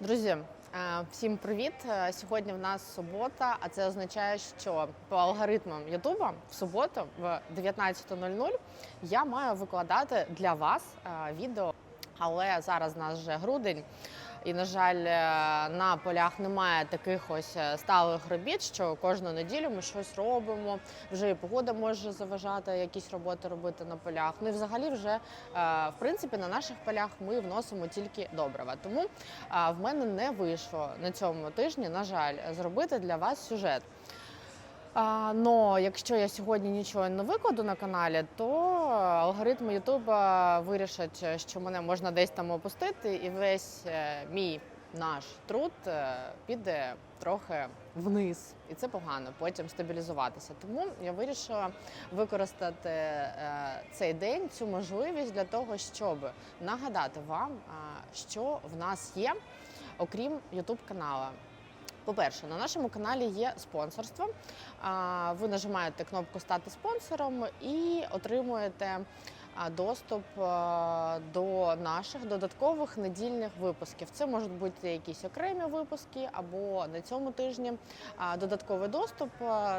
Друзі, е, всім привіт! Е, Сьогодні в нас субота, а це означає, що по алгоритмам Ютуба в суботу в 19.00 я маю викладати для вас е, відео. Але зараз у нас вже грудень, і на жаль, е, на полях немає таких ось е, сталих робіт, що кожну неділю ми щось робимо. Вже і погода може заважати якісь роботи робити на полях. Ну і взагалі, вже е, в принципі на наших полях ми вносимо тільки добрива. Тому в мене не вийшло на цьому тижні, на жаль, зробити для вас сюжет. Но якщо я сьогодні нічого не викладу на каналі, то алгоритми Ютуба вирішать, що мене можна десь там опустити, і весь е, мій наш труд е, піде трохи вниз, і це погано. Потім стабілізуватися. Тому я вирішила використати е, цей день, цю можливість для того, щоб нагадати вам, що в нас є, окрім Ютуб канала. По-перше, на нашому каналі є спонсорство. Ви нажимаєте кнопку Стати спонсором і отримуєте доступ до наших додаткових недільних випусків. Це можуть бути якісь окремі випуски, або на цьому тижні додатковий доступ.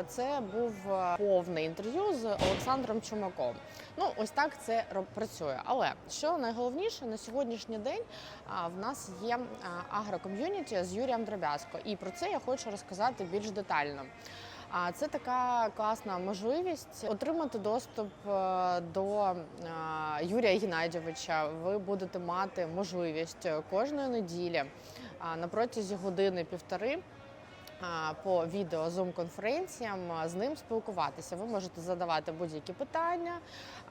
Це був повне інтерв'ю з Олександром Чумаком. Ну, ось так це працює. Але що найголовніше на сьогоднішній день в нас є агроком'юніті з Юрієм Дробязко, і про це я хочу розказати більш детально. А це така класна можливість отримати доступ е, до е, Юрія Геннадійовича. Ви будете мати можливість кожної неділі на протязі години-півтори по відео Zoom конференціям з ним спілкуватися. Ви можете задавати будь-які питання.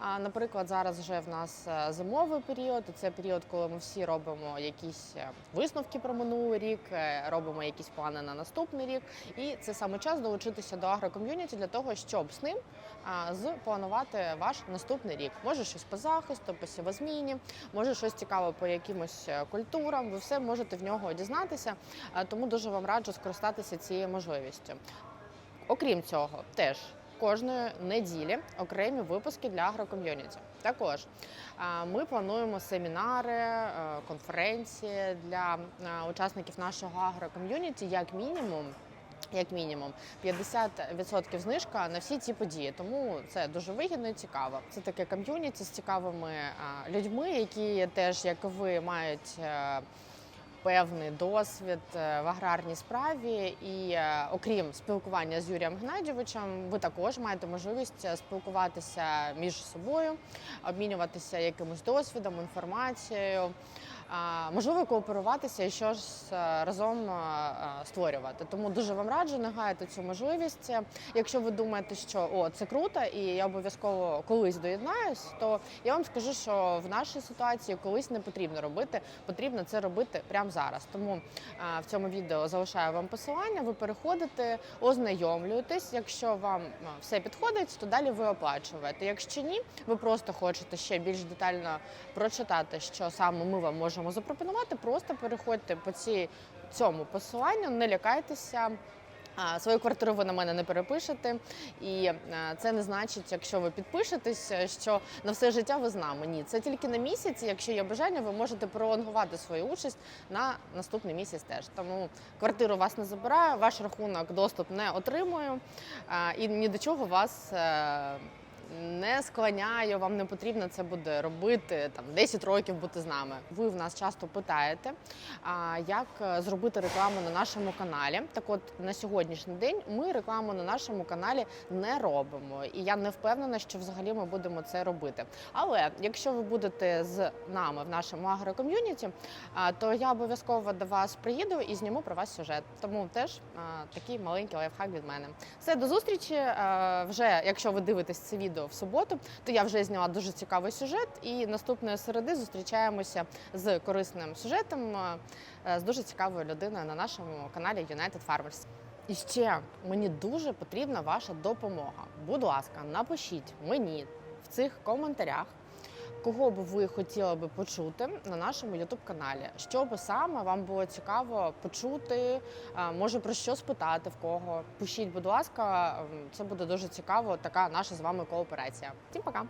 Наприклад, зараз вже в нас е, зимовий період. Це період, коли ми всі робимо якісь е, висновки про минулий рік, е, робимо якісь плани на наступний рік. І це саме час долучитися до агроком'юніті для того, щоб з ним а, спланувати ваш наступний рік. Може щось по захисту, по сівозміні, може щось цікаве по якимось культурам. Ви все можете в нього дізнатися. Тому дуже вам раджу скористатися цією можливістю. Окрім цього, теж кожної неділі окремі випуски для агроком'юніті. Також ми плануємо семінари, е, конференції для е, учасників нашого агроком'юніті, як мінімум. Як мінімум 50% знижка на всі ці події, тому це дуже вигідно і цікаво. Це таке ком'юніті з цікавими людьми, які теж, як ви, мають е, певний досвід е, в аграрній справі. І е, окрім спілкування з Юрієм Геннадійовичем, ви також маєте можливість е, спілкуватися між собою, обмінюватися якимось досвідом, інформацією. Можливо, кооперуватися і щось е, разом е, е, створювати. Тому дуже вам раджу, не гаяти цю можливість. Якщо ви думаєте, що о, це круто, і я обов'язково колись доєднаюсь, то я вам скажу, що в нашій ситуації колись не потрібно робити, потрібно це робити прямо зараз. Тому в цьому відео залишаю вам посилання. Ви переходите, ознайомлюєтесь. Якщо вам все підходить, то далі ви оплачуєте. Якщо ні, ви просто хочете ще більш детально прочитати, що саме ми вам можемо запропонувати. Просто переходьте по цій цьому посиланню, не лякайтеся. Свою квартиру ви на мене не перепишете, і е, це не значить, якщо ви підпишетесь, е, що на все життя ви з нами. Ні, це тільки на місяць. Якщо є бажання, ви можете пролонгувати свою участь на наступний місяць. Теж тому квартиру вас не забираю, ваш рахунок доступ не отримую, і ні до чого вас. Не склоняю, вам не потрібно це буде робити там 10 років бути з нами. Ви в нас часто питаєте, як е, зробити рекламу на нашому каналі. Так от на сьогоднішній день ми рекламу на нашому каналі не робимо, і я не впевнена, що взагалі ми будемо це робити. Але якщо ви будете з нами в нашому агроком'юніті, то я обов'язково до вас приїду і зніму про вас сюжет. Тому теж такий маленький лайфхак від мене. Все до зустрічі. Вже якщо ви дивитесь це відео в суботу, то я вже зняла дуже цікавий сюжет. І наступної середи зустрічаємося з корисним сюжетом е, з дуже цікавою людиною на нашому каналі United Farmers. І ще мені дуже потрібна ваша допомога. Будь ласка, напишіть мені в цих коментарях. Кого б ви хотіли би почути на нашому youtube каналі? Що би саме вам було цікаво почути? Може про що спитати в кого? Пишіть, будь ласка, це буде дуже цікаво. Така наша з вами кооперація. Всім пока!